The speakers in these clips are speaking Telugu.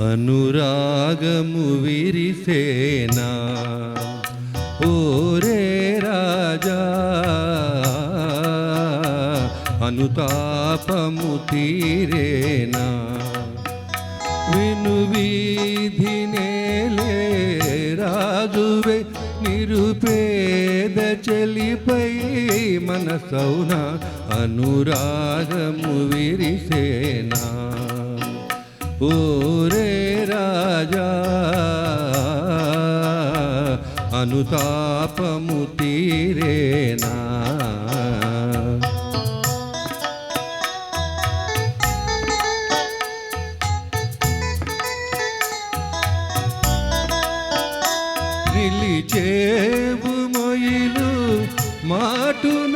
అనురాగము విరిసేనా? ఓరే రాజా అనుతాపము తీరేనా? విను వీధినేలే రాజువే నిరుపేద చెలిపై మనసౌన అనురాగము విరిసేనా? ఓరే అనుతాపము తీరేనా? నిలిచేవు మొయిలు మాటున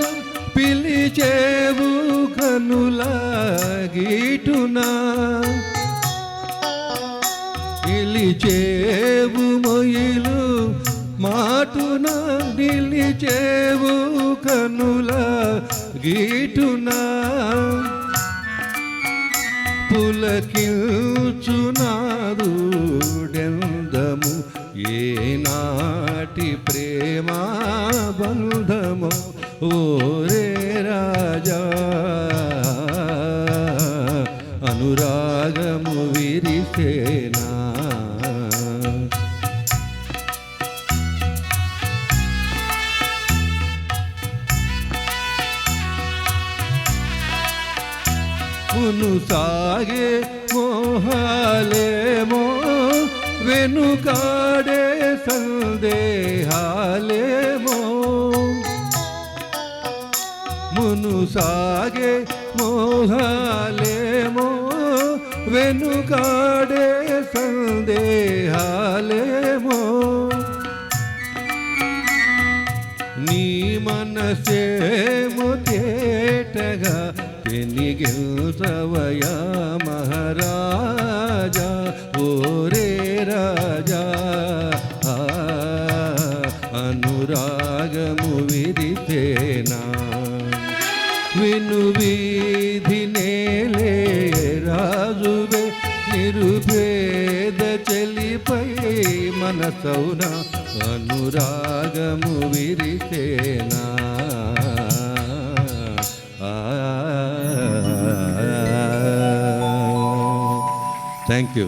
పిలిచేవు కనులాగీటునా. పిలిచేవు మొయిలు మాటున నిలిచేవు కనుల గీటునా. పులకిల్చునాదుడెందము ఏనాటి ప్రేమా బంధము? ఓరే రాజా అనురాగము విరిసేనా? మును సాగే మోహాలేమో వెనుకాడే సందేహాలేమో. మును సాగే మోహాలేమో వెనుకాడే సందేహాలేమో. నీ మనసేమో తేటగా పెనిగిల్సవయా మహారాజా ఓరే రాజా. ఆ, అనురాగము విరితేనా విను వీధి నేలే రాజువే నిరుపేద చెలిపై మనసౌన అనురాగము విరిసేనా థ్యాంక్ యూ